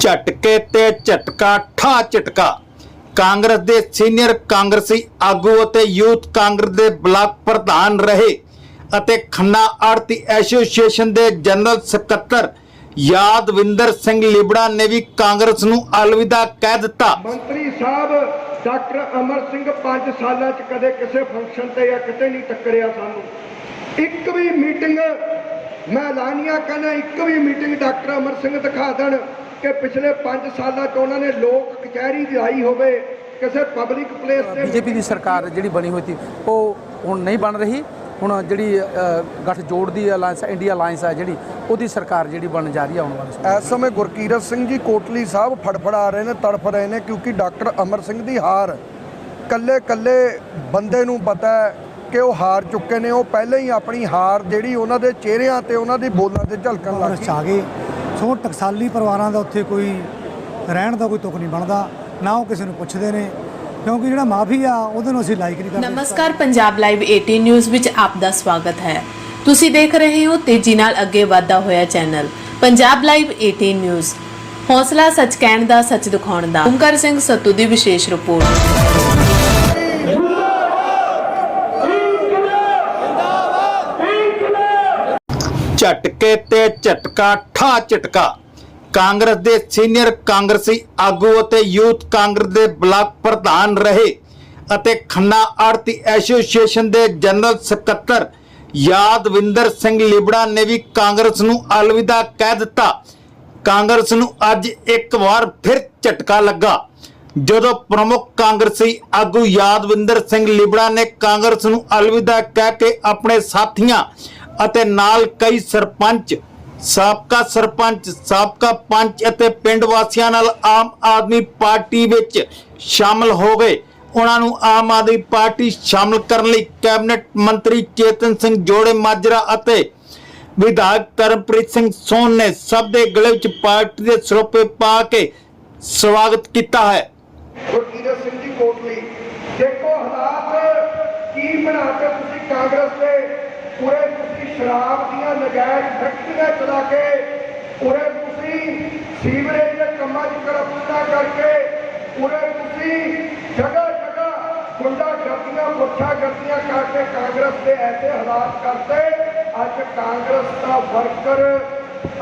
ਝਟਕੇ ਤੇ ਝਟਕਾ ਠਾ ਝਟਕਾ। ਕਾਂਗਰਸ ਦੇ ਸੀਨੀਅਰ ਕਾਂਗਰਸੀ ਆਗੂ ਅਤੇ ਯੂਥ ਕਾਂਗਰਸ ਦੇ ਬਲਾਕ ਪ੍ਰਧਾਨ ਰਹੇ ਅਤੇ ਖੰਨਾ ਆੜਤੀ ਐਸੋਸੀਏਸ਼ਨ ਦੇ ਜਨਰਲ ਸਕੱਤਰ ਯਾਦਵਿੰਦਰ ਸਿੰਘ ਲਿਬੜਾ ਨੇ ਵੀ ਕਾਂਗਰਸ ਨੂੰ ਅਲਵਿਦਾ ਕਹਿ ਦਿੱਤਾ। ਮੰਤਰੀ ਸਾਹਿਬ, ਡਾਕਟਰ ਅਮਰ ਸਿੰਘ 5 ਸਾਲਾਂ ਚ ਕਦੇ ਕਿਸੇ ਫੰਕਸ਼ਨ ਤੇ ਜਾਂ ਕਿਤੇ ਨਹੀਂ ਟੱਕਰਿਆ ਸਾਨੂੰ। ਇੱਕ ਵੀ ਮੀਟਿੰਗ ਮੈਂ ਐਲਾਨੀਆਂ ਕਹਿੰਦਾ, ਇੱਕ ਵੀ ਮੀਟਿੰਗ ਡਾਕਟਰ ਅਮਰ ਸਿੰਘ ਦਿਖਾ ਦੇਣ। ਕਿ ਪਿਛਲੇ 5 ਸਾਲਾਂ ਚ ਉਹਨਾਂ ਨੇ ਲੋਕ ਕਚਹਿਰੀ ਦੀ ਆਈ ਹੋਵੇ ਕਿਸੇ ਪਬਲਿਕ ਪਲੇਸ ਤੇ ਬੀਜੇਪੀ ਦੀ ਸਰਕਾਰ ਜਿਹੜੀ ਬਣੀ ਹੋਈ ਸੀ ਉਹ ਹੁਣ ਨਹੀਂ ਬਣ ਰਹੀ। ਹੁਣ ਜਿਹੜੀ ਅ, ਗੱਠਜੋੜ ਦੀ ਅਲਾਈਅੰਸ ਇੰਡੀਆ ਅਲਾਈਅੰਸ ਹੈ ਜਿਹੜੀ ਉਹਦੀ ਸਰਕਾਰ ਜਿਹੜੀ ਬਣਨ ਜਾ ਰਹੀ ਹੈ ਆਉਣ ਵਾਲੇ। ਇਸ ਸਮੇਂ ਗੁਰਕੀਰਤ ਸਿੰਘ ਜੀ ਕੋਟਲੀ ਸਾਹਿਬ ਫੜਫੜਾ ਰਹੇ ਨੇ ਤੜਫ ਰਹੇ ਨੇ ਕਿਉਂਕਿ ਡਾਕਟਰ ਅਮਰ ਸਿੰਘ ਦੀ ਹਾਰ। ਕੱਲੇ ਕੱਲੇ ਬੰਦੇ ਨੂੰ ਪਤਾ ਹੈ ਕਿ ਉਹ ਹਾਰ ਚੁੱਕੇ ਨੇ ਉਹ ਪਹਿਲਾਂ ਹੀ ਆਪਣੀ ਹਾਰ ਜਿਹੜੀ ਉਹਨਾਂ ਦੇ ਚਿਹਰਿਆਂ ਤੇ ਉਹਨਾਂ ਦੀ ਬੋਲਾਂ ਤੇ ਝਲਕਣ ਲੱਗ ਆ ਗਏ। ਸੋ ਟਕਸਾਲੀ ਪਰਿਵਾਰਾਂ ਦਾ ਉੱਥੇ ਕੋਈ ਰਹਿਣ ਦਾ ਕੋਈ ਤੁਕ ਨਹੀਂ ਬਣਦਾ, ਨਾ ਉਹ ਕਿਸੇ ਨੂੰ ਪੁੱਛਦੇ ਨੇ, ਕਿਉਂਕਿ ਜਿਹੜਾ ਮਾਫੀ ਆ, ਉਹਦੇ ਨੂੰ ਅਸੀਂ ਲਾਈਕ ਨਹੀਂ ਕਰਦੇ। ਨਮਸਕਾਰ, ਪੰਜਾਬ ਲਾਈਵ 18 ਨਿਊਜ਼ ਵਿੱਚ ਆਪ ਦਾ ਸਵਾਗਤ ਹੈ। ਤੁਸੀਂ ਦੇਖ ਰਹੇ ਹੋ ਤੇਜ਼ੀ ਨਾਲ ਅੱਗੇ ਵਧਦਾ ਹੋਇਆ ਚੈਨਲ, ਪੰਜਾਬ ਲਾਈਵ 18 ਨਿਊਜ਼ ਹੌਸਲਾ ਸੱਚ ਕਹਿਣ ਦਾ, ਸੱਚ ਦਿਖਾਉਣ ਦਾ। ਓਮਕਾਰ ਸਿੰਘ ਸੱਤੂ ਦੀ ਵਿਸ਼ੇਸ਼ ਰਿਪੋਰਟ। ਝਟਕੇ ਤੇ ਝਟਕਾ ਠਾ ਝਟਕਾ। ਕਾਂਗਰਸ ਦੇ ਸੀਨੀਅਰ ਕਾਂਗਰਸੀ ਆਗੂ ਅਤੇ ਯੂਥ ਕਾਂਗਰਸ ਦੇ ਬਲਾਕ ਪ੍ਰਧਾਨ ਰਹੇ ਅਤੇ ਖੰਨਾ ਆੜਤੀ ਐਸੋਸੀਏਸ਼ਨ ਦੇ ਜਨਰਲ ਸਕੱਤਰ ਯਾਦਵਿੰਦਰ ਸਿੰਘ ਲਿਬੜਾ ਨੇ ਵੀ ਕਾਂਗਰਸ ਨੂੰ ਅਲਵਿਦਾ ਕਹਿ ਦਿੱਤਾ। ਕਾਂਗਰਸ ਨੂੰ ਅੱਜ ਇੱਕ ਵਾਰ ਫਿਰ ਝਟਕਾ ਲੱਗਾ। ਜਦੋਂ ਪ੍ਰਮੁੱਖ ਕਾਂਗਰਸੀ ਆਗੂ ਯਾਦਵਿੰਦਰ ਸਿੰਘ ਲਿਬੜਾ ਨੇ ਕਾਂਗਰਸ ਨੂੰ ਅਲਵਿਦਾ ਕਹਿ ਕੇ ਆਪਣੇ ਸਾਥੀਆਂ ਅਤੇ ਨਾਲ ਕਈ ਸਰਪੰਚ, ਸਾਬਕਾ ਸਰਪੰਚ, ਸਾਬਕਾ ਪੰਚ ਅਤੇ ਪਿੰਡ ਵਾਸੀਆਂ ਨਾਲ ਆਮ ਆਦਮੀ ਪਾਰਟੀ ਵਿੱਚ ਸ਼ਾਮਲ ਹੋ ਗਏ। ਉਹਨਾਂ ਨੂੰ ਆਮ ਆਦਮੀ ਪਾਰਟੀ ਸ਼ਾਮਲ ਕਰਨ ਲਈ ਕੈਬਨਿਟ ਮੰਤਰੀ ਚੇਤਨ ਸਿੰਘ ਜੋੜੇ, ਮਾਜਰਾ ਅਤੇ ਵਿਧਾਇਕ ਧਰਮਪ੍ਰੀਤ ਸਿੰਘ ਸੋਨ ਨੇ ਸਭ ਦੇ ਗਲੇ ਵਿੱਚ ਪਾਰਟੀ ਦੇ ਸਰੋਪੇ ਪਾ ਕੇ ਸਵਾਗਤ ਕੀਤਾ ਹੈ। ਗੁਰਕੀਰਤ ਸਿੰਘ ਜੀ ਕੋਟਲੀ, ਦੇਖੋ ਹਾਲਾਤ ਕੀ ਬਣਾ ਕੇ ਤੁਸੀਂ ਕਾਂਗਰਸ ਦੇ ਪੂਰੇ ਸ਼ਰਾਬ ਦੀਆਂ ਨਜਾਇਜ਼ ਫੈਕਟਰੀਆਂ ਚਲਾ ਕੇ ਪੂਰੇ ਤੁਸੀਂ ਸੀਵਰੇਜ ਦੇ ਕੰਮਾਂ 'ਚ ਕਰਪਸ਼ਨਾਂ ਕਰਕੇ ਪੂਰੇ ਤੁਸੀਂ ਜਗ੍ਹਾ ਜਗ੍ਹਾ ਗੁੰਡਾ ਗਰਦੀਆਂ ਮੁੱਠਾ ਗਰਦੀਆਂ ਕਰਕੇ ਕਾਂਗਰਸ ਦੇ ਐਸੇ ਹਾਲਾਤ ਕਰਤੇ ਅੱਜ ਕਾਂਗਰਸ ਦਾ ਵਰਕਰ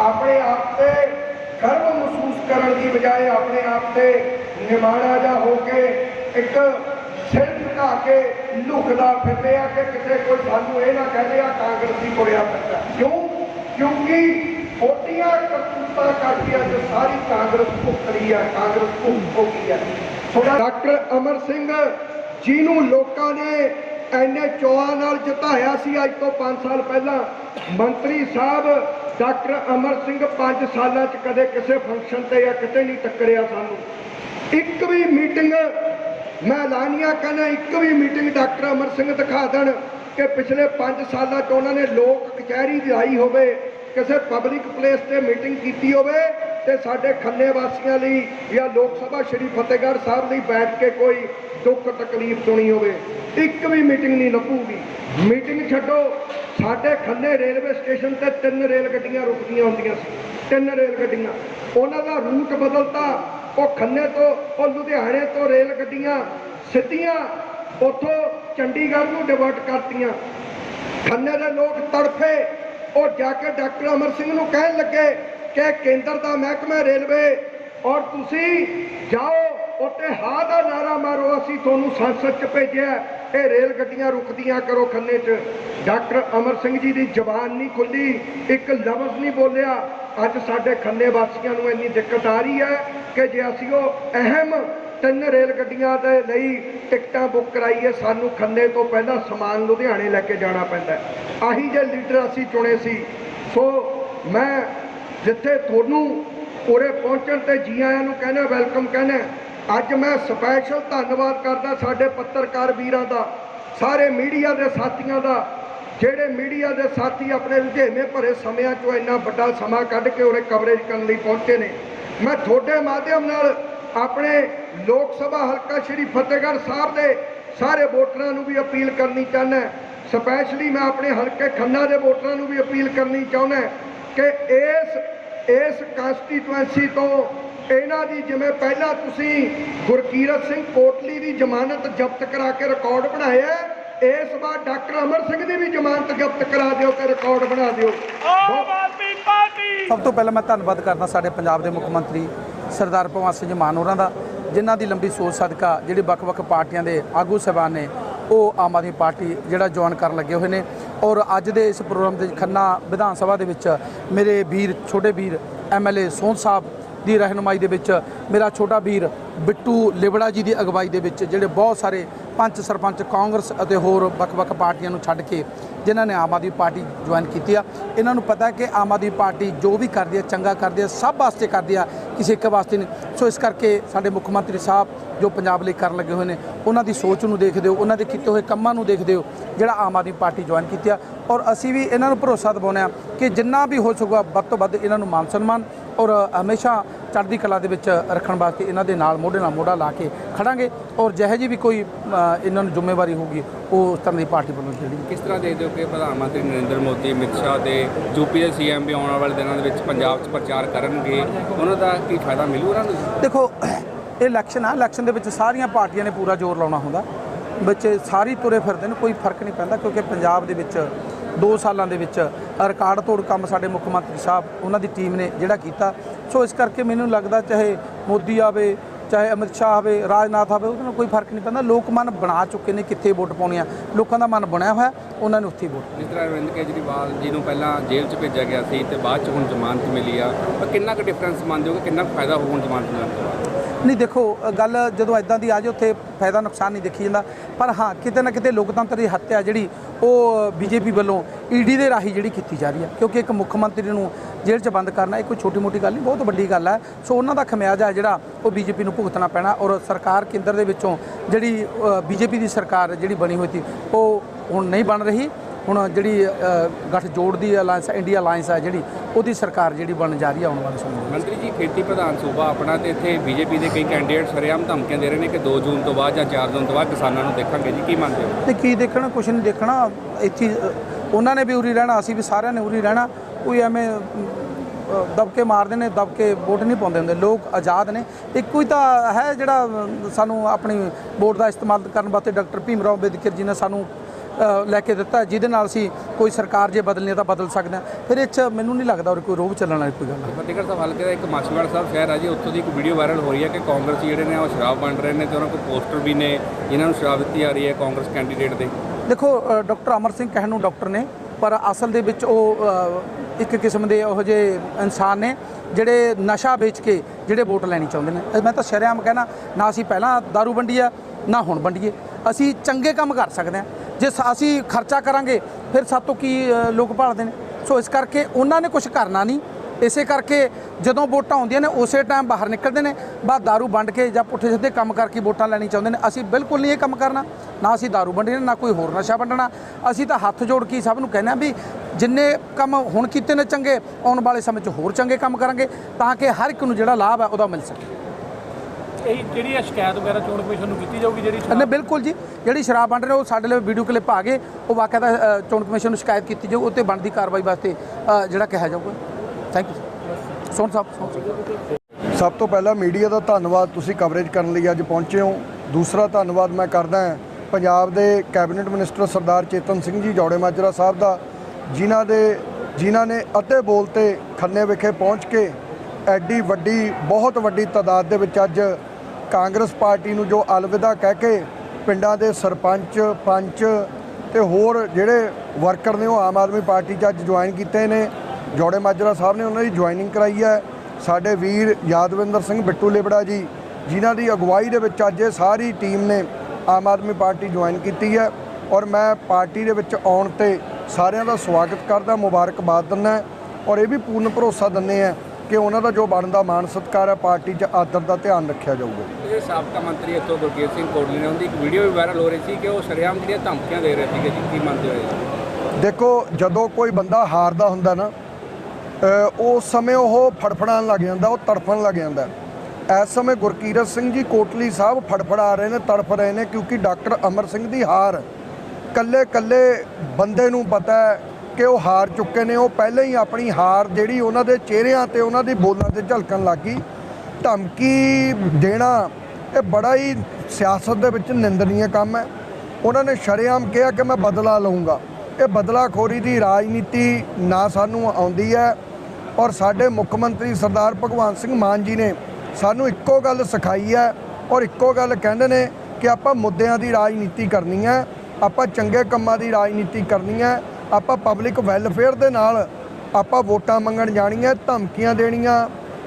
ਆਪਣੇ ਆਪ ਤੇ ਗਰਵ ਮਹਿਸੂਸ ਕਰਨ ਦੀ ਬਜਾਏ ਆਪਣੇ ਆਪ ਤੇ ਨਿਮਾਣਾ ਜਾ ਹੋ ਕੇ ਇੱਕ ਸਿਰ ਕੇ ਲੁਕਦਾ ਫਿਰਦੇ ਆ ਕਿ ਕਿਤੇ ਕੋਈ ਸਾਨੂੰ ਇਹ ਨਾ ਕਹਦੇ ਆ ਕਾਂਗਰਸੀ ਕੋਲਿਆ ਫਿਰਦਾ ਕਿਉਂ? ਕਿਉਂਕਿ ਛੋਟੀਆਂ ਕਰਤੂਤਾਂ ਕਰਕੇ ਅੱਜ ਸਾਰੀ ਕਾਂਗਰਸ ਭੁੱਖ ਰਹੀ ਆ, ਕਾਂਗਰਸ ਭੁੱਖ ਹੋ ਗਈ ਆ। ਥੋੜਾ ਡਾਕਟਰ ਅਮਰ ਸਿੰਘ ਜਿਹਨੂੰ ਲੋਕਾਂ ਨੇ ਐਨੇ ਚੋਆਂ ਨਾਲ ਜਿਤਾਇਆ ਸੀ ਅੱਜ ਤੋਂ 5 ਸਾਲ ਪਹਿਲਾਂ, ਮੰਤਰੀ ਸਾਹਿਬ ਡਾਕਟਰ ਅਮਰ ਸਿੰਘ 5 ਸਾਲਾਂ ਚ ਕਦੇ ਕਿਸੇ ਫੰਕਸ਼ਨ ਤੇ ਜਾਂ ਕਿਤੇ ਨਹੀਂ ਟੱਕਰਿਆ ਸਾਨੂੰ। ਇੱਕ ਵੀ ਮੀਟਿੰਗ ਮੈਂ ਐਲਾਨੀਆਂ ਕਹਿੰਦਾ, ਇੱਕ ਵੀ ਮੀਟਿੰਗ ਡਾਕਟਰ ਅਮਰ ਸਿੰਘ ਦਿਖਾ ਦੇਣ ਕਿ ਪਿਛਲੇ 5 ਸਾਲਾਂ ਤੋਂ ਉਹਨਾਂ ਨੇ ਲੋਕ ਕਚਹਿਰੀ ਲਾਈ ਹੋਵੇ, ਕਿਸੇ ਪਬਲਿਕ ਪਲੇਸ ਤੇ ਮੀਟਿੰਗ ਕੀਤੀ ਹੋਵੇ ਤੇ ਸਾਡੇ ਖੰਨੇ ਵਾਸੀਆਂ ਲਈ ਜਾਂ ਲੋਕ ਸਭਾ ਸ਼੍ਰੀ ਫਤਿਹਗੜ੍ਹ ਸਾਹਿਬ ਲਈ ਬੈਠ ਕੇ ਕੋਈ ਦੁੱਖ ਤਕਲੀਫ ਸੁਣੀ ਹੋਵੇ। ਇੱਕ ਵੀ ਮੀਟਿੰਗ ਨਹੀਂ ਲੱਭੂਗੀ ਮੀਟਿੰਗ ਛੱਡੋ। ਸਾਡੇ ਖੰਨੇ ਰੇਲਵੇ ਸਟੇਸ਼ਨ ਤੇ ਤਿੰਨ ਰੇਲ ਗੱਡੀਆਂ ਰੁਕਦੀਆਂ ਹੁੰਦੀਆਂ ਸੀ। ਤਿੰਨ ਰੇਲ ਗੱਡੀਆਂ। ਉਹਨਾਂ ਦਾ ਰੂਟ ਬਦਲਤਾ। ਉਹ ਖੰਨੇ ਤੋਂ, ਉਹ ਲੁਧਿਆਣੇ ਤੋਂ ਰੇਲ ਗੱਡੀਆਂ ਸਿੱਧੀਆਂ ਉੱਥੋਂ ਚੰਡੀਗੜ੍ਹ ਨੂੰ ਡਿਵਰਟ ਕਰਤੀਆਂ। ਖੰਨੇ ਦੇ ਲੋਕ ਤੜਫੇ, ਉਹ ਜਾ ਕੇ ਡਾਕਟਰ ਅਮਰ ਸਿੰਘ ਨੂੰ ਕਹਿਣ ਲੱਗੇ ਕਿ ਕੇਂਦਰ ਦਾ ਮਹਿਕਮਾ ਰੇਲਵੇ ਔਰ ਤੁਸੀਂ ਜਾਓ। ਉੱਤੇ ਹਾਂ ਦਾ ਨਾਰਾ ਮਾਰੋ, ਅਸੀਂ ਤੁਹਾਨੂੰ ਸੰਸਦ 'ਚ ਭੇਜਿਆ ਇਹ ਰੇਲ ਗੱਡੀਆਂ ਰੁਕਦੀਆਂ ਕਰੋ ਖੰਨੇ 'ਚ। ਡਾਕਟਰ ਅਮਰ ਸਿੰਘ ਜੀ ਦੀ ਜ਼ਬਾਨ ਨਹੀਂ ਖੁੱਲੀ, ਇੱਕ ਲਫ਼ਜ਼ ਨਹੀਂ ਬੋਲਿਆ। ਅੱਜ ਸਾਡੇ ਖੰਨੇ ਵਾਸੀਆਂ ਨੂੰ ਇੰਨੀ ਦਿੱਕਤ ਆ ਰਹੀ ਹੈ ਕਿ ਜੇ ਅਸੀਂ ਉਹ ਅਹਿਮ ਤਿੰਨ ਰੇਲ ਗੱਡੀਆਂ ਦੇ ਲਈ ਟਿਕਟਾਂ ਬੁੱਕ ਕਰਾਈਏ, ਸਾਨੂੰ ਖੰਨੇ ਤੋਂ ਪਹਿਲਾਂ ਸਮਾਨ ਲੁਧਿਆਣੇ ਲੈ ਕੇ ਜਾਣਾ ਪੈਂਦਾ ਹੈ। ਆਹੀ ਜੇ ਲੀਡਰ ਅਸੀਂ ਚੁਣੇ ਸੀ। ਸੋ ਮੈਂ ਜਿੱਥੇ ਤੁਹਾਨੂੰ ਉਰੇ ਪਹੁੰਚਣ ਤੇ ਜੀ ਆਇਆਂ ਨੂੰ ਕਹਿੰਦਾ ਵੈਲਕਮ ਕਹਿੰਦਾ ਅੱਜ ਮੈਂ ਸਪੈਸ਼ਲ ਧੰਨਵਾਦ ਕਰਦਾ ਸਾਡੇ ਪੱਤਰਕਾਰ ਵੀਰਾਂ ਦਾ, ਸਾਰੇ ਮੀਡੀਆ ਦੇ ਸਾਥੀਆਂ ਦਾ, ਜਿਹੜੇ ਮੀਡੀਆ ਦੇ ਸਾਥੀ ਆਪਣੇ ਰੁਝੇਵੇਂ ਭਰੇ ਸਮਿਆਂ 'ਚੋਂ ਇੰਨਾ ਵੱਡਾ ਸਮਾਂ ਕੱਢ ਕੇ ਉਰੇ ਕਵਰੇਜ ਕਰਨ ਲਈ ਪਹੁੰਚੇ ਨੇ। ਮੈਂ ਤੁਹਾਡੇ ਮਾਧਿਅਮ ਨਾਲ ਆਪਣੇ ਲੋਕ ਸਭਾ ਹਲਕਾ ਸ਼੍ਰੀ ਫਤਿਹਗੜ੍ਹ ਸਾਹਿਬ ਦੇ ਸਾਰੇ ਵੋਟਰਾਂ ਨੂੰ ਵੀ ਅਪੀਲ ਕਰਨੀ ਚਾਹੁੰਦਾ ਸਪੈਸ਼ਲੀ ਮੈਂ ਆਪਣੇ ਹਲਕੇ ਖੰਨਾ ਦੇ ਵੋਟਰਾਂ ਨੂੰ ਵੀ ਅਪੀਲ ਕਰਨੀ ਚਾਹੁੰਦਾ ਕਿ ਇਸ ਇਸ ਕਨਸਟੀਟੂਐਂਸੀ ਤੋਂ ਇਹਨਾਂ ਦੀ ਜਿਵੇਂ ਪਹਿਲਾਂ ਤੁਸੀਂ ਗੁਰਕੀਰਤ ਸਿੰਘ ਕੋਟਲੀ ਦੀ ਜ਼ਮਾਨਤ ਜ਼ਬਤ ਕਰਾ ਕੇ ਰਿਕਾਰਡ ਬਣਾਇਆ ਇਸ ਵਾਰ ਡਾਕਟਰ ਅਮਰ ਸਿੰਘ ਦੀ ਵੀ ਜ਼ਮਾਨਤ ਜ਼ਬਤ ਕਰਾ ਦਿਓ ਤੇ ਰਿਕਾਰਡ ਬਣਾ ਦਿਓ। ਬਹੁਤ- ਸਭ ਤੋਂ ਪਹਿਲਾਂ ਮੈਂ ਧੰਨਵਾਦ ਕਰਦਾ ਸਾਡੇ ਪੰਜਾਬ ਦੇ ਮੁੱਖ ਮੰਤਰੀ ਸਰਦਾਰ ਭਗਵੰਤ ਸਿੰਘ ਮਾਨ ਹੋਰਾਂ ਦਾ ਜਿਨ੍ਹਾਂ ਦੀ ਲੰਬੀ ਸੋਚ ਸਦਕਾ ਜਿਹੜੇ ਵੱਖ-ਵੱਖ ਪਾਰਟੀਆਂ ਦੇ ਆਗੂ ਸਭਾ ਨੇ ਉਹ ਆਮ ਆਦਮੀ ਪਾਰਟੀ ਜਿਹੜਾ ਜੁਆਇਨ ਕਰਨ ਲੱਗੇ ਹੋਏ ਨੇ। ਔਰ ਅੱਜ ਦੇ ਇਸ ਪ੍ਰੋਗਰਾਮ ਦੇ ਖੰਨਾ ਵਿਧਾਨ ਸਭਾ ਦੇ ਵਿੱਚ ਮੇਰੇ ਵੀਰ ਛੋਟੇ ਵੀਰ ਐਮਐਲਏ ਸੋਹਣ ਸਾਹਿਬ ਦੀ ਰਹਿਨੁਮਾਈ ਦੇ ਵਿੱਚ ਮੇਰਾ ਛੋਟਾ ਵੀਰ ਬਿੱਟੂ ਲਿਬੜਾ ਜੀ ਦੀ ਅਗਵਾਈ ਦੇ ਵਿੱਚ ਜਿਹੜੇ ਬਹੁਤ ਸਾਰੇ ਪੰਚ ਸਰਪੰਚ, ਕਾਂਗਰਸ ਅਤੇ ਹੋਰ ਵੱਖ-ਵੱਖ ਪਾਰਟੀਆਂ ਨੂੰ ਛੱਡ ਕੇ ਜਿਨ੍ਹਾਂ ਨੇ ਆਮ ਆਦਮੀ ਪਾਰਟੀ ਜੁਆਇਨ ਕੀਤੀ ਆ, ਇਹਨਾਂ ਨੂੰ ਪਤਾ ਕਿ ਆਮ ਆਦਮੀ ਪਾਰਟੀ ਜੋ ਵੀ ਕਰਦੀ ਆ, ਚੰਗਾ ਕਰਦੀ ਆ, ਸਭ ਵਾਸਤੇ ਕਰਦੀ ਆ, ਕਿਸੇ ਇੱਕ ਵਾਸਤੇ ਨਹੀਂ। ਸੋ ਇਸ ਕਰਕੇ ਸਾਡੇ ਮੁੱਖ ਮੰਤਰੀ ਸਾਹਿਬ ਜੋ ਪੰਜਾਬ ਲਈ ਕਰਨ ਲੱਗੇ ਹੋਏ ਨੇ, ਉਹਨਾਂ ਦੀ ਸੋਚ ਨੂੰ ਦੇਖਦੇ ਹੋ, ਉਹਨਾਂ ਦੇ ਕੀਤੇ ਹੋਏ ਕੰਮਾਂ ਨੂੰ ਦੇਖਦੇ ਹੋ, ਜਿਹੜਾ ਆਮ ਆਦਮੀ ਪਾਰਟੀ ਜੁਆਇਨ ਕੀਤੀ ਆ। ਔਰ ਅਸੀਂ ਵੀ ਇਹਨਾਂ ਨੂੰ ਭਰੋਸਾ ਦਿਵਾਉਂਦੇ ਆ ਕਿ ਜਿੰਨਾ ਵੀ ਹੋ ਸਕੂਗਾ, ਵੱਧ ਤੋਂ ਵੱਧ ਇਹਨਾਂ ਨੂੰ ਮਾਨ ਸਨਮਾਨ ਔਰ ਹਮੇਸ਼ਾ ਚੜ੍ਹਦੀ ਕਲਾ ਦੇ ਵਿੱਚ ਰੱਖਣ ਵਾਸਤੇ ਇਹਨਾਂ ਦੇ ਨਾਲ ਮੋਢੇ ਨਾਲ ਮੋਢਾ ਲਾ ਕੇ ਖੜਾਂਗੇ ਔਰ ਜਿਹੇ ਜੀ ਵੀ ਕੋਈ ਇਹਨਾਂ ਨੂੰ ਜ਼ਿੰਮੇਵਾਰੀ ਹੋਊਗੀ ਉਹ ਉਸ ਤਰ੍ਹਾਂ ਦੀ ਪਾਰਟੀ ਵੱਲੋਂ ਜਿਹੜੀ। ਕਿਸ ਤਰ੍ਹਾਂ ਦੇਖਦੇ ਹੋ ਕਿ ਪ੍ਰਧਾਨ ਮੰਤਰੀ ਨਰਿੰਦਰ ਮੋਦੀ ਅਮਿਤ ਸ਼ਾਹ ਤੇ ਯੂਪੀ ਦੇ ਸੀਐਮ ਵੀ ਆਉਣ ਵਾਲੇ ਦਿਨਾਂ ਦੇ ਵਿੱਚ ਪੰਜਾਬ 'ਚ ਪ੍ਰਚਾਰ ਕਰਨਗੇ ਉਹਨਾਂ ਦਾ ਕੀ ਫਾਇਦਾ ਮਿਲੂ ਉਹਨਾਂ ਨੂੰ? ਦੇਖੋ ਇਹ ਇਲੈਕਸ਼ਨ ਆ ਇਲੈਕਸ਼ਨ ਦੇ ਵਿੱਚ ਸਾਰੀਆਂ ਪਾਰਟੀਆਂ ਨੇ ਪੂਰਾ ਜ਼ੋਰ ਲਾਉਣਾ ਹੁੰਦਾ। ਵਿੱਚ ਸਾਰੀ ਤੁਰੇ ਫਿਰਦੇ ਨੇ ਕੋਈ ਫ਼ਰਕ ਨਹੀਂ ਪੈਂਦਾ ਕਿਉਂਕਿ ਪੰਜਾਬ ਦੇ ਵਿੱਚ 2 ਸਾਲਾਂ ਦੇ ਵਿੱਚ ਰਿਕਾਰਡ ਤੋੜ ਕੰਮ ਸਾਡੇ ਮੁੱਖ ਮੰਤਰੀ ਸਾਹਿਬ, ਉਹਨਾਂ ਦੀ ਟੀਮ ਨੇ ਜਿਹੜਾ ਕੀਤਾ। ਸੋ ਇਸ ਕਰਕੇ ਮੈਨੂੰ ਲੱਗਦਾ ਚਾਹੇ ਮੋਦੀ ਆਵੇ ਚਾਹੇ ਅਮਿਤ ਸ਼ਾਹ ਆਵੇ ਰਾਜਨਾਥ ਆਵੇ ਉਹਦੇ ਨਾਲ ਕੋਈ ਫ਼ਰਕ ਨਹੀਂ ਪੈਂਦਾ। ਲੋਕ ਮਨ ਬਣਾ ਚੁੱਕੇ ਨੇ ਕਿੱਥੇ ਵੋਟ ਪਾਉਣੀ ਆ। ਲੋਕਾਂ ਦਾ ਮਨ ਬਣਿਆ ਹੋਇਆ ਉਹਨਾਂ ਨੇ ਉੱਥੇ ਵੋਟ ਜਿਸ ਤਰ੍ਹਾਂ ਅਰਵਿੰਦ ਕੇਜਰੀਵਾਲ ਜੀ ਨੂੰ ਪਹਿਲਾਂ ਜੇਲ੍ਹ 'ਚ ਭੇਜਿਆ ਗਿਆ ਸੀ ਤੇ ਬਾਅਦ 'ਚ ਹੁਣ ਜ਼ਮਾਨਤ ਮਿਲੀ ਆ। ਤਾਂ ਕਿੰਨਾ ਕੁ ਡਿਫਰੈਂਸ ਮੰਨਦੇ ਹੋ ਕਿ ਕਿੰਨਾ ਕੁ ਫਾਇਦਾ ਹੋਊ ਹੁਣ ਜ਼ਮਾਨਤ ਮਿਲਣ ਤੋਂ ਬਾਅਦ? ਨਹੀਂ ਦੇਖੋ ਗੱਲ ਜਦੋਂ ਇਦਾਂ ਦੀ ਆ ਜੇ ਉੱਥੇ ਫਾਇਦਾ ਨੁਕਸਾਨ ਨਹੀਂ ਦੇਖੀ ਜਾਂਦਾ। ਪਰ ਹਾਂ ਕਿਤੇ ਨਾ ਕਿਤੇ ਲੋਕਤੰਤਰ ਦੀ ਹੱਤਿਆ ਜਿਹੜੀ ਉਹ ਬੀਜੇਪੀ ਵੱਲੋਂ ਈਡੀ ਦੇ ਰਾਹੀਂ ਜਿਹੜੀ ਕੀਤੀ ਜਾ ਰਹੀ ਹੈ ਕਿਉਂਕਿ ਇੱਕ ਮੁੱਖ ਮੰਤਰੀ ਨੂੰ ਜੇਲ੍ਹ 'ਚ ਬੰਦ ਕਰਨਾ ਇਹ ਕੋਈ ਛੋਟੀ ਮੋਟੀ ਗੱਲ ਨਹੀਂ ਬਹੁਤ ਵੱਡੀ ਗੱਲ ਹੈ। ਸੋ ਉਹਨਾਂ ਦਾ ਖਮਿਆਜਾ ਜਿਹੜਾ ਉਹ ਬੀਜੇਪੀ ਨੂੰ ਭੁਗਤਣਾ ਪੈਣਾ ਔਰ ਸਰਕਾਰ ਕੇਂਦਰ ਦੇ ਵਿੱਚੋਂ ਜਿਹੜੀ ਬੀਜੇਪੀ ਦੀ ਸਰਕਾਰ ਜਿਹੜੀ ਬਣੀ ਹੋਈ ਸੀ ਉਹ ਹੁਣ ਨਹੀਂ ਬਣ ਰਹੀ। ਹੁਣ ਜਿਹੜੀ ਅ, ਗੱਠਜੋੜ ਦੀ ਅਲਾਈਅੰਸ ਇੰਡੀਆ ਅਲਾਈਅੰਸ ਹੈ ਜਿਹੜੀ ਉਹਦੀ ਸਰਕਾਰ ਜਿਹੜੀ ਬਣਨ ਜਾ ਰਹੀ ਹੈ ਆਉਣ ਵਾਲੇ ਸਮੇਂ ਵਿੱਚ। ਮੰਤਰੀ ਜੀ ਖੇਤੀ ਪ੍ਰਧਾਨ ਸੂਬਾ ਆਪਣਾ ਤੇ ਇੱਥੇ ਬੀਜੇਪੀ ਦੇ ਕਈ ਕੈਂਡੀਡੇਟ ਸਰੇਆਮ ਧਮਕੀਆਂ ਦੇ ਰਹੇ ਨੇ ਕਿ 2 ਜੂਨ ਤੋਂ ਬਾਅਦ ਜਾਂ 4 ਜੂਨ ਤੋਂ ਬਾਅਦ ਕਿਸਾਨਾਂ ਨੂੰ ਦੇਖਾਂਗੇ ਜੀ ਕੀ ਮੰਨਦੇ ਹੋ? ਤੇ ਕੀ ਦੇਖਣਾ ਕੁਛ ਨਹੀਂ ਦੇਖਣਾ। ਇੱਥੇ ਉਹਨਾਂ ਨੇ ਵੀ ਉਰੀ ਰਹਿਣਾ, ਅਸੀਂ ਵੀ ਸਾਰਿਆਂ ਨੇ ਉਰੀ ਰਹਿਣਾ। ਕੋਈ ਐਵੇਂ ਦਬਕੇ ਮਾਰਦੇ ਨੇ, ਦਬਕੇ ਵੋਟ ਨਹੀਂ ਪਾਉਂਦੇ ਹੁੰਦੇ। ਲੋਕ ਆਜ਼ਾਦ ਨੇ। ਇੱਕੋ ਹੀ ਤਾਂ ਹੈ ਜਿਹੜਾ ਸਾਨੂੰ ਆਪਣੀ ਵੋਟ ਦਾ ਇਸਤੇਮਾਲ ਕਰਨ ਵਾਸਤੇ ਡਾਕਟਰ ਭੀਮ ਰਾਓ ਅੰਬੇਦਕਰ ਜੀ ਨੇ ਸਾਨੂੰ ਲੈ ਕੇ ਦਿੱਤਾ। ਜਿਹਦੇ ਨਾਲ ਅਸੀਂ ਕੋਈ ਸਰਕਾਰ ਜੇ ਬਦਲਣੀ ਹੈ ਤਾਂ ਬਦਲ ਸਕਦੇ ਹਾਂ। ਫਿਰ ਇਹ 'ਚ ਮੈਨੂੰ ਨਹੀਂ ਲੱਗਦਾ ਔਰ ਕੋਈ ਰੋਹ ਚੱਲਣ ਵਾਲੀ ਕੋਈ ਗੱਲ ਹੈ। ਫਤਿਹਗੜ੍ਹ ਸਾਹਿਬ ਹਲਕੇ ਦਾ ਇੱਕ ਮਾਛੀਵਾੜਾ ਸਾਹਿਬ ਸ਼ਹਿਰ ਹੈ ਜੀ। ਉੱਥੋਂ ਦੀ ਇੱਕ ਵੀਡੀਓ ਵਾਇਰਲ ਹੋ ਰਹੀ ਹੈ ਕਿ ਕਾਂਗਰਸ ਜਿਹੜੇ ਨੇ ਉਹ ਸ਼ਰਾਬ ਵੰਡ ਰਹੇ ਨੇ ਤੇ ਉਹਨਾਂ ਕੋਲ ਪੋਸਟਰ ਵੀ ਨੇ। ਜਿਨ੍ਹਾਂ ਨੂੰ ਸ਼ਰਾਬ ਦਿੱਤੀ ਜਾ ਰਹੀ ਹੈ ਕਾਂਗਰਸ ਕੈਂਡੀਡੇਟ ਦੇ। ਦੇਖੋ ਡਾਕਟਰ ਅਮਰ ਸਿੰਘ ਕਹਿਣ ਨੂੰ ਡਾਕਟਰ ਨੇ, ਪਰ ਅਸਲ ਦੇ ਵਿੱਚ ਉਹ ਇੱਕ ਕਿਸਮ ਦੇ ਉਹੋ ਜਿਹੇ ਇਨਸਾਨ ਨੇ, ਜਿਹੜੇ ਨਸ਼ਾ ਵੇਚ ਕੇ ਜਿਹੜੇ ਵੋਟ ਲੈਣੀ ਚਾਹੁੰਦੇ ਨੇ। ਮੈਂ ਤਾਂ ਸ਼ਰੇਆਮ ਕਹਿਣਾ, ਨਾ ਅਸੀਂ ਪਹਿਲਾਂ दारू ਵੰਡੀ ਨਾ ਹੁਣ ਵੰਡੀਏ। ਅਸੀਂ ਚੰਗੇ ਕੰਮ ਕਰ ਸਕਦੇ ਹਾਂ। ਜੇ ਅਸੀਂ ਖਰਚਾ ਕਰਾਂਗੇ, ਫਿਰ ਸਾਤੋਂ ਕੀ ਲੋਕ ਭਾਲਦੇ ਨੇ। ਸੋ ਇਸ ਕਰਕੇ ਉਹਨਾਂ ਨੇ ਕੁਝ ਕਰਨਾ ਨਹੀਂ। ਇਸੇ ਕਰਕੇ ਜਦੋਂ ਵੋਟਾਂ ਆਉਂਦੀਆਂ ਨੇ ਉਸੇ ਟਾਈਮ ਬਾਹਰ ਨਿਕਲਦੇ ਨੇ ਬਾਅਦ दारू ਵੰਡ ਕੇ ਜਾਂ ਪੁੱਠੇ ਸਿੱਧੇ ਕੰਮ ਕਰਕੇ ਵੋਟਾਂ ਲੈਣੀ ਚਾਹੁੰਦੇ ਨੇ ਅਸੀਂ ਬਿਲਕੁਲ ਨਹੀਂ ਇਹ ਕੰਮ ਕਰਨਾ ਨਾ ਅਸੀਂ दारू ਵੰਡਣੀ ਨਾ ਕੋਈ ਹੋਰ ਨਸ਼ਾ ਵੰਡਣਾ ਅਸੀਂ ਤਾਂ ਹੱਥ ਜੋੜ ਕੇ ਹੀ ਸਭ ਨੂੰ ਕਹਿੰਦੇ ਹਾਂ ਵੀ ਜਿੰਨੇ ਕੰਮ ਹੁਣ ਕੀਤੇ ਨੇ ਚੰਗੇ ਆਉਣ ਵਾਲੇ ਸਮੇਂ 'ਚ ਹੋਰ ਚੰਗੇ ਕੰਮ ਕਰਾਂਗੇ ਤਾਂ ਕਿ ਹਰ ਇੱਕ ਨੂੰ ਜਿਹੜਾ ਲਾਭ ਹੈ ਉਹਦਾ ਮਿਲ ਸਕੇ ਇਹ ਜਿਹੜੀ ਇਹ ਸ਼ਿਕਾਇਤ ਵਗੈਰਾ ਚੋਣ ਕਮਿਸ਼ਨ ਨੂੰ ਕੀਤੀ ਜਾਊਗੀ ਜਿਹੜੀ ਨੇ ਬਿਲਕੁਲ ਜੀ ਜਿਹੜੀ ਸ਼ਰਾਬ ਵੰਡ ਰਹੇ ਉਹ ਸਾਡੇ ਲਈ ਵੀਡੀਓ ਕਲਿੱਪ ਆ ਗਏ ਉਹ ਵਾਕਿਆ ਦਾ ਅ, ਚੋਣ ਕਮਿਸ਼ਨ ਨੂੰ ਸ਼ਿਕਾਇਤ ਕੀਤੀ ਜਾਊ ਉੱਤੇ ਬਣਦੀ ਕਾਰਵਾਈ ਵਾਸਤੇ ਅ, ਜਿਹੜਾ ਕਿਹਾ ਜਾਊਗਾ ਥੈਂਕ ਯੂ ਸੋਨ ਸਾਹਿਬ ਸਭ ਤੋਂ ਪਹਿਲਾਂ ਮੀਡੀਆ ਦਾ ਧੰਨਵਾਦ ਤੁਸੀਂ ਕਵਰੇਜ ਕਰਨ ਲਈ ਅੱਜ ਪਹੁੰਚੇ ਹੋ। ਦੂਸਰਾ ਧੰਨਵਾਦ ਮੈਂ ਕਰਦਾ ਹਾਂ ਪੰਜਾਬ ਦੇ ਕੈਬਨਿਟ ਮਿਨਿਸਟਰ ਸਰਦਾਰ ਚੇਤਨ ਸਿੰਘ ਜੀ, ਜੌੜੇ ਮਾਜਰਾ ਸਾਹਿਬ ਦਾ, ਜਿਨ੍ਹਾਂ ਦੇ ਜਿਨ੍ਹਾਂ ਨੇ ਅੱਧੇ ਬੋਲ ਤੇ ਖੰਨੇ ਵਿਖੇ ਪਹੁੰਚ ਕੇ ਐਡੀ ਵੱਡੀ, ਬਹੁਤ ਵੱਡੀ ਤਾਦਾਦ ਦੇ ਵਿੱਚ ਅੱਜ ਕਾਂਗਰਸ ਪਾਰਟੀ ਨੂੰ ਜੋ ਅਲਵਿਦਾ ਕਹਿ ਕੇ ਪਿੰਡਾਂ ਦੇ ਸਰਪੰਚ, ਪੰਚ ਤੇ ਹੋਰ ਜਿਹੜੇ ਵਰਕਰ ਨੇ ਉਹ ਆਮ ਆਦਮੀ ਪਾਰਟੀ 'ਚ ਅੱਜ ਜੁਆਇਨ ਕੀਤੇ ਨੇ। ਜੋੜੇ ਮਾਜਰਾ ਸਾਹਿਬ ਨੇ ਉਹਨਾਂ ਦੀ ਜੁਆਇਨਿੰਗ ਕਰਾਈ ਹੈ। ਸਾਡੇ ਵੀਰ ਯਾਦਵਿੰਦਰ ਸਿੰਘ ਬਿੱਟੂ ਲਿਬੜਾ ਜੀ ਜਿਨ੍ਹਾਂ ਦੀ ਅਗਵਾਈ ਦੇ ਵਿੱਚ ਅੱਜ ਇਹ ਸਾਰੀ ਟੀਮ ਨੇ ਆਮ ਆਦਮੀ ਪਾਰਟੀ ਜੁਆਇਨ ਕੀਤੀ ਹੈ। ਔਰ ਮੈਂ ਪਾਰਟੀ ਦੇ ਵਿੱਚ ਆਉਣ ਤੇ ਸਾਰਿਆਂ ਦਾ ਸਵਾਗਤ ਕਰਦਾ ਮੁਬਾਰਕਬਾਦ ਦਿੰਦਾ ਔਰ ਇਹ ਵੀ ਪੂਰਨ ਭਰੋਸਾ ਦਿੰਦੇ ਆ ਕਿ ਉਹਨਾਂ ਦਾ ਜੋ ਬਣਦਾ ਮਾਣ ਸਤਿਕਾਰ ਹੈ ਪਾਰਟੀ 'ਚ ਆਦਰ ਦਾ ਧਿਆਨ ਰੱਖਿਆ ਜਾਊਗਾ। ਇਹ ਸਾਬਕਾ ਮੰਤਰੀ ਇੱਥੋਂ ਗੁਰਜੀਤ ਸਿੰਘ ਕੋਟਲੀ ਨੇ ਉਹਦੀ ਇੱਕ ਵੀਡੀਓ ਵੀ ਵਾਇਰਲ ਹੋ ਰਹੀ ਸੀ ਕਿ ਉਹ ਸ਼ਰੇਆਮ ਜਿਹੜੀਆਂ ਧਮਕੀਆਂ ਦੇ ਰਹੇ ਸੀਗੇ ਜੀ। ਕੀ ਮੰਨਦੇ ਹੋ ਇਹ? ਦੇਖੋ ਜਦੋਂ ਕੋਈ ਬੰਦਾ ਹਾਰਦਾ ਹੁੰਦਾ ਨਾ ਉਸ ਸਮੇਂ ਉਹ ਫੜਫੜਾਉਣ ਲੱਗ ਜਾਂਦਾ, ਉਹ ਤੜਫਣ ਲੱਗ ਜਾਂਦਾ। ਇਸ ਸਮੇਂ ਗੁਰਕੀਰਤ ਸਿੰਘ ਜੀ ਕੋਟਲੀ ਸਾਹਿਬ ਫੜਫੜਾ ਰਹੇ ਨੇ, ਤੜਫ ਰਹੇ ਨੇ ਕਿਉਂਕਿ ਡਾਕਟਰ ਅਮਰ ਸਿੰਘ ਦੀ ਹਾਰ। ਕੱਲੇ ਕੱਲੇ ਬੰਦੇ ਨੂੰ ਪਤਾ ਹੈ ਕਿ ਉਹ ਹਾਰ ਚੁੱਕੇ ਨੇ, ਉਹ ਪਹਿਲਾਂ ਹੀ ਆਪਣੀ ਹਾਰ ਜਿਹੜੀ ਉਹਨਾਂ ਦੇ ਚਿਹਰਿਆਂ ਤੇ, ਉਹਨਾਂ ਦੀ ਬੋਲਾਂ ਤੇ ਝਲਕਣ ਲੱਗੀ ਧਮਕੀ ਦੇਣਾ ਇਹ ਬੜਾ ਹੀ ਸਿਆਸਤ ਦੇ ਵਿੱਚ ਨਿੰਦਨੀय ਕੰਮ ਹੈ। ਉਹਨਾਂ ਨੇ ਸ਼ਰੇਆਮ ਕਿਹਾ ਕਿ ਮੈਂ ਬਦਲਾ ਲਵਾਂਗਾ ਇਹ ਬਦਲਾਖੋਰੀ ਦੀ ਰਾਜਨੀਤੀ ਨਾ ਸਾਨੂੰ ਆਉਂਦੀ ਹੈ। ਔਰ ਸਾਡੇ ਮੁੱਖ ਮੰਤਰੀ ਸਰਦਾਰ ਭਗਵੰਤ ਸਿੰਘ ਮਾਨ ਜੀ ਨੇ ਸਾਨੂੰ ਇੱਕੋ ਗੱਲ ਸਿਖਾਈ ਹੈ ਔਰ ਇੱਕੋ ਗੱਲ ਕਹਿੰਦੇ ਨੇ ਕਿ ਆਪਾਂ ਮੁੱਦਿਆਂ ਦੀ ਰਾਜਨੀਤੀ ਕਰਨੀ ਹੈ, ਆਪਾਂ ਚੰਗੇ ਕੰਮਾਂ ਦੀ ਰਾਜਨੀਤੀ ਕਰਨੀ ਹੈ, ਆਪਾਂ ਪਬਲਿਕ ਵੈਲਫੇਅਰ ਦੇ ਨਾਲ ਆਪਾਂ ਵੋਟਾਂ ਮੰਗਣ ਜਾਣੀਆਂ, ਧਮਕੀਆਂ ਦੇਣੀਆਂ।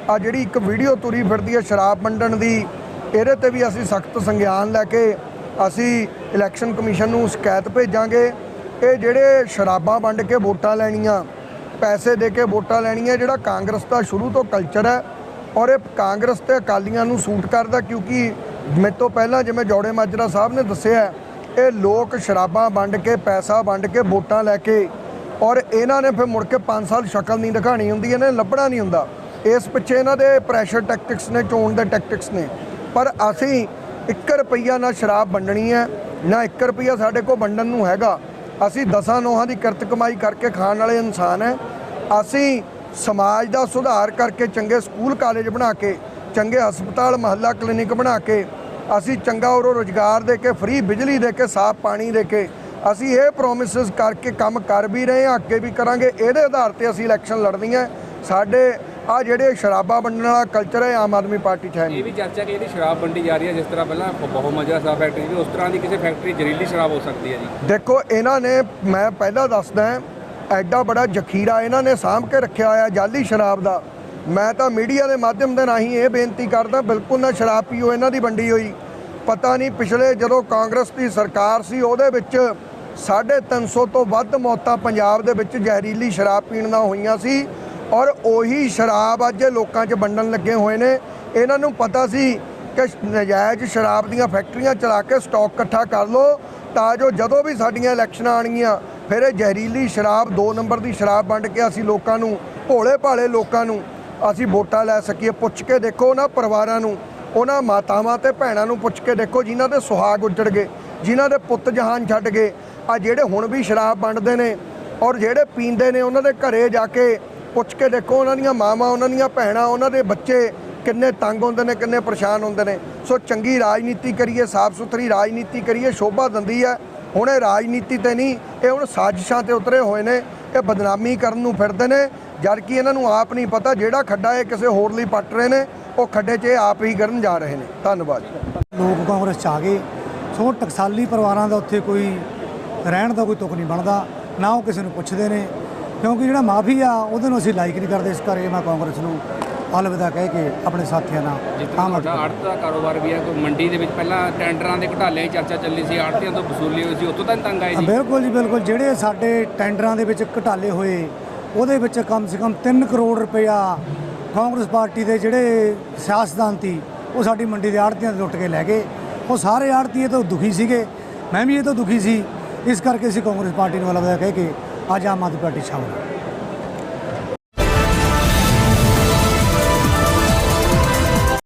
ਆ ਜਿਹੜੀ ਇੱਕ ਵੀਡੀਓ ਤੁਰੀ ਫਿਰਦੀ ਹੈ ਸ਼ਰਾਬ ਵੰਡਣ ਦੀ, ਇਹਦੇ ਤੇ ਵੀ ਅਸੀਂ ਸਖਤ ਸੰਗਿਆਨ ਲੈ ਕੇ ਅਸੀਂ ਇਲੈਕਸ਼ਨ ਕਮਿਸ਼ਨ ਨੂੰ ਸ਼ਿਕਾਇਤ ਭੇਜਾਂਗੇ। ਇਹ ਜਿਹੜੇ ਸ਼ਰਾਬਾਂ ਵੰਡ ਕੇ ਵੋਟਾਂ ਲੈਣੀਆਂ ਪੈਸੇ ਦੇ ਕੇ ਵੋਟਾਂ ਲੈਣੀਆਂ, ਜਿਹੜਾ ਕਾਂਗਰਸ ਦਾ ਸ਼ੁਰੂ ਤੋਂ ਕਲਚਰ ਹੈ ਔਰ ਇਹ ਕਾਂਗਰਸ ਤੇ ਅਕਾਲੀਆਂ ਨੂੰ ਸੂਟ ਕਰਦਾ ਕਿਉਂਕਿ ਮੇਰੇ ਤੋਂ ਪਹਿਲਾਂ ਜਿਵੇਂ ਜੋੜੇ ਮਾਜਰਾ ਸਾਹਿਬ ਨੇ ਦੱਸਿਆ, ਇਹ ਲੋਕ ਸ਼ਰਾਬਾਂ ਵੰਡ ਕੇ, ਪੈਸਾ ਵੰਡ ਕੇ ਵੋਟਾਂ ਲੈ ਕੇ ਔਰ ਇਹਨਾਂ ਨੇ ਫਿਰ ਮੁੜ ਕੇ 5 ਸਾਲ ਸ਼ਕਲ ਨਹੀਂ ਦਿਖਾਣੀ ਹੁੰਦੀ, ਇਹਨੇ ਲੱਭਣਾ ਨਹੀਂ ਹੁੰਦਾ। ਇਸ ਪਿੱਛੇ ਇਹਨਾਂ ਦੇ ਪ੍ਰੈਸ਼ਰ ਟੈਕਟਿਕਸ ਨੇ, ਚੋਣ ਦੇ ਟੈਕਟਿਕਸ ਨੇ। ਪਰ ਅਸੀਂ 1 ਰੁਪਈਆ ਨਾ ਸ਼ਰਾਬ ਵੰਡਣੀ ਹੈ, ਨਾ 1 ਰੁਪਈਆ ਸਾਡੇ ਕੋਲ ਵੰਡਣ ਨੂੰ ਹੈਗਾ। ਅਸੀਂ ਦਸਾਂ ਨੋਹਾਂ ਦੀ ਕਿਰਤ ਕਮਾਈ ਕਰਕੇ ਖਾਣ ਵਾਲੇ ਇਨਸਾਨ ਹੈ ਅਸੀਂ ਸਮਾਜ ਦਾ ਸੁਧਾਰ ਕਰਕੇ ਚੰਗੇ ਸਕੂਲ ਕਾਲਜ ਬਣਾ ਕੇ, ਚੰਗੇ ਹਸਪਤਾਲ, ਮਹੱਲਾ ਕਲੀਨਿਕ ਬਣਾ ਕੇ, ਅਸੀਂ ਚੰਗਾ ਔਰ ਰੋਜ਼ਗਾਰ ਦੇ ਕੇ, ਫ੍ਰੀ ਬਿਜਲੀ ਦੇ ਕੇ, ਸਾਫ਼ ਪਾਣੀ ਦੇ ਕੇ, ਅਸੀਂ ਇਹ ਪ੍ਰੋਮਿਸਸ ਕਰਕੇ ਕੰਮ ਕਰ ਵੀ ਰਹੇ ਹਾਂ, ਅੱਗੇ ਵੀ ਕਰਾਂਗੇ। ਇਹਦੇ ਆਧਾਰ ਤੇ ਅਸੀਂ ਇਲੈਕਸ਼ਨ ਲੜਨੀ ਹੈ ਸਾਡੇ ਆ ਜਿਹੜੇ ਸ਼ਰਾਬਾਂ ਵੰਡਣ ਵਾਲਾ ਕਲਚਰ ਹੈ ਆਮ ਆਦਮੀ ਪਾਰਟੀ 'ਚ ਹੈ ਨਹੀਂ। ਇਹ ਵੀ ਚਰਚਾ ਕਿ ਜਿਹੜੀ ਸ਼ਰਾਬ ਵੰਡੀ ਜਾ ਰਹੀ ਹੈ ਜਿਸ ਤਰ੍ਹਾਂ ਪਹਿਲਾਂ ਬਹੁ ਮਜਰਾ ਸਾਹਿਬ ਫੈਕਟਰੀ ਵੀ ਉਸ ਤਰ੍ਹਾਂ ਦੀ ਕਿਸੇ ਫੈਕਟਰੀ ਜ਼ਹਿਰੀਲੀ ਸ਼ਰਾਬ ਹੋ ਸਕਦੀ ਹੈ ਜੀ। ਦੇਖੋ ਇਹਨਾਂ ਨੇ ਮੈਂ ਪਹਿਲਾਂ ਦੱਸਦਾ ਐਡਾ ਬੜਾ ਜ਼ਖੀਰਾ ਇਹਨਾਂ ਨੇ ਸਾਂਭ ਕੇ ਰੱਖਿਆ ਹੋਇਆ ਜਾਲੀ ਸ਼ਰਾਬ ਦਾ। ਮੈਂ ਤਾਂ ਮੀਡੀਆ ਦੇ ਮਾਧਿਅਮ ਦੇ ਰਾਹੀਂ ਇਹ ਬੇਨਤੀ ਕਰਦਾ ਬਿਲਕੁਲ ਨਾ ਸ਼ਰਾਬ ਪੀਓ ਇਹਨਾਂ ਦੀ ਵੰਡੀ ਹੋਈ। ਪਤਾ ਨਹੀਂ ਪਿਛਲੇ ਜਦੋਂ ਕਾਂਗਰਸ ਦੀ ਸਰਕਾਰ ਸੀ ਉਹਦੇ ਵਿੱਚ 350 ਤੋਂ ਵੱਧ ਮੌਤਾਂ ਪੰਜਾਬ ਦੇ ਵਿੱਚ ਜ਼ਹਿਰੀਲੀ ਸ਼ਰਾਬ ਪੀਣ ਨਾਲ ਹੋਈਆਂ ਸੀ। ਔਰ ਉਹੀ ਸ਼ਰਾਬ ਅੱਜ ਲੋਕਾਂ 'ਚ ਵੰਡਣ ਲੱਗੇ ਹੋਏ ਨੇ। ਇਹਨਾਂ ਨੂੰ ਪਤਾ ਸੀ ਕਿ ਨਜਾਇਜ਼ ਸ਼ਰਾਬ ਦੀਆਂ ਫੈਕਟਰੀਆਂ ਚਲਾ ਕੇ ਸਟਾਕ ਇਕੱਠਾ ਕਰ ਲਓ ਤਾਂ ਜੋ ਜਦੋਂ ਵੀ ਸਾਡੀਆਂ ਇਲੈਕਸ਼ਨਾਂ ਆਣਗੀਆਂ ਫਿਰ ਇਹ ਜ਼ਹਿਰੀਲੀ ਸ਼ਰਾਬ 2 ਨੰਬਰ ਦੀ ਸ਼ਰਾਬ ਵੰਡ ਕੇ ਅਸੀਂ ਲੋਕਾਂ ਨੂੰ ਭੋਲੇ ਭਾਲੇ ਲੋਕਾਂ ਨੂੰ ਅਸੀਂ ਵੋਟਾਂ ਲੈ ਸਕੀਏ। ਪੁੱਛ ਕੇ ਦੇਖੋ ਉਹਨਾਂ ਪਰਿਵਾਰਾਂ ਨੂੰ, ਉਹਨਾਂ ਮਾਤਾਵਾਂ ਤੇ ਭੈਣਾਂ ਨੂੰ ਪੁੱਛ ਕੇ ਦੇਖੋ ਜਿਨ੍ਹਾਂ ਦੇ ਸੁਹਾਗ ਉੱਜੜ ਗਏ, ਜਿਨ੍ਹਾਂ ਦੇ ਪੁੱਤ ਜਹਾਨ ਛੱਡ ਗਏ। ਆ ਜਿਹੜੇ ਹੁਣ ਵੀ ਸ਼ਰਾਬ ਵੰਡਦੇ ਨੇ ਔਰ ਜਿਹੜੇ ਪੀਂਦੇ ਨੇ ਉਹਨਾਂ ਦੇ ਘਰੇ ਜਾ ਕੇ ਪੁੱਛ ਕੇ ਦੇਖੋ, ਉਹਨਾਂ ਦੀਆਂ ਮਾਵਾਂ, ਉਹਨਾਂ ਦੀਆਂ ਭੈਣਾਂ, ਉਹਨਾਂ ਦੇ ਬੱਚੇ ਕਿੰਨੇ ਤੰਗ ਹੁੰਦੇ ਨੇ, ਕਿੰਨੇ ਪਰੇਸ਼ਾਨ ਹੁੰਦੇ ਨੇ। ਸੋ ਚੰਗੀ ਰਾਜਨੀਤੀ ਕਰੀਏ ਸਾਫ਼ ਸੁਥਰੀ ਰਾਜਨੀਤੀ ਕਰੀਏ, ਸ਼ੋਭਾ ਦਿੰਦੀ ਹੈ। ਹੁਣ ਇਹ ਰਾਜਨੀਤੀ ਤੇ ਨਹੀਂ, ਇਹ ਹੁਣ ਸਾਜ਼ਿਸ਼ਾਂ ਤੇ ਉਤਰੇ ਹੋਏ ਨੇ। ਇਹ ਬਦਨਾਮੀ ਕਰਨ ਨੂੰ ਫਿਰਦੇ ਨੇ। ਜਦ ਕਿ ਇਹਨਾਂ ਨੂੰ ਆਪ ਨਹੀਂ ਪਤਾ ਜਿਹੜਾ ਖੱਡਾ ਇਹ ਕਿਸੇ ਹੋਰ ਲਈ ਪੱਟ ਰਹੇ ਨੇ, ਉਹ ਖੱਡੇ 'ਚ ਇਹ ਆਪ ਹੀ ਕਰਨ ਜਾ ਰਹੇ ਨੇ। ਧੰਨਵਾਦ ਲੋਕ ਕਾਂਗਰਸ ਚ ਆ ਗਏ। ਸੋ ਟਕਸਾਲੀ ਪਰਿਵਾਰਾਂ ਦਾ ਉੱਥੇ ਕੋਈ ਰਹਿਣ ਦਾ ਕੋਈ ਤੁਕ ਨਹੀਂ ਬਣਦਾ। ਨਾ ਉਹ ਕਿਸੇ ਨੂੰ ਪੁੱਛਦੇ ਨੇ। ਕਿਉਂਕਿ ਜਿਹੜਾ ਮਾਫੀ ਆ ਉਹਦੇ ਨੂੰ ਅਸੀਂ ਲਾਈਕ ਨਹੀਂ ਕਰਦੇ ਇਸ ਕਰਕੇ ਮੈਂ ਕਾਂਗਰਸ ਨੂੰ ਅਲਵਿਦਾ ਕਹਿ ਕੇ ਆਪਣੇ ਸਾਥੀਆਂ ਨਾਲ ਆਮ ਆਦਮੀ ਆੜਤ ਦਾ ਕਾਰੋਬਾਰ ਵੀ ਹੈ ਕੋਈ ਮੰਡੀ ਦੇ ਵਿੱਚ ਪਹਿਲਾਂ ਟੈਂਡਰਾਂ ਦੇ ਘਟਾਲਿਆਂ ਦੀ ਚਰਚਾ ਚੱਲੀ ਸੀ ਆੜਤੀਆਂ ਤੋਂ ਵਸੂਲੀ ਹੋਈ ਸੀ ਉੱਥੋਂ ਤਾਂ ਤੰਗ ਆਏ ਜੀ? ਬਿਲਕੁਲ ਜੀ ਬਿਲਕੁਲ। ਜਿਹੜੇ ਸਾਡੇ ਟੈਂਡਰਾਂ ਦੇ ਵਿੱਚ ਘਟਾਲੇ ਹੋਏ ਉਹਦੇ ਵਿੱਚ ਕਮ ਸੇ ਕਮ 3 ਕਰੋੜ ਰੁਪਇਆ ਕਾਂਗਰਸ ਪਾਰਟੀ ਦੇ ਜਿਹੜੇ ਸਿਆਸਤਦਾਨ ਸੀ ਉਹ ਸਾਡੀ ਮੰਡੀ ਦੇ ਆੜਤੀਆਂ ਲੁੱਟ ਕੇ ਲੈ ਗਏ। ਉਹ ਸਾਰੇ ਆੜਤੀ ਇਹ ਤੋਂ ਦੁਖੀ ਸੀਗੇ ਮੈਂ ਵੀ ਇਹ ਤੋਂ ਦੁਖੀ ਸੀ। ਇਸ ਕਰਕੇ ਅਸੀਂ ਕਾਂਗਰਸ ਪਾਰਟੀ ਨੂੰ ਅਲੱਗ ਕਹਿ ਕੇ ਅੱਜ ਆਮ ਆਦਮੀ ਪਾਰਟੀ ਸ਼ਾਮਲ ਹਾਂ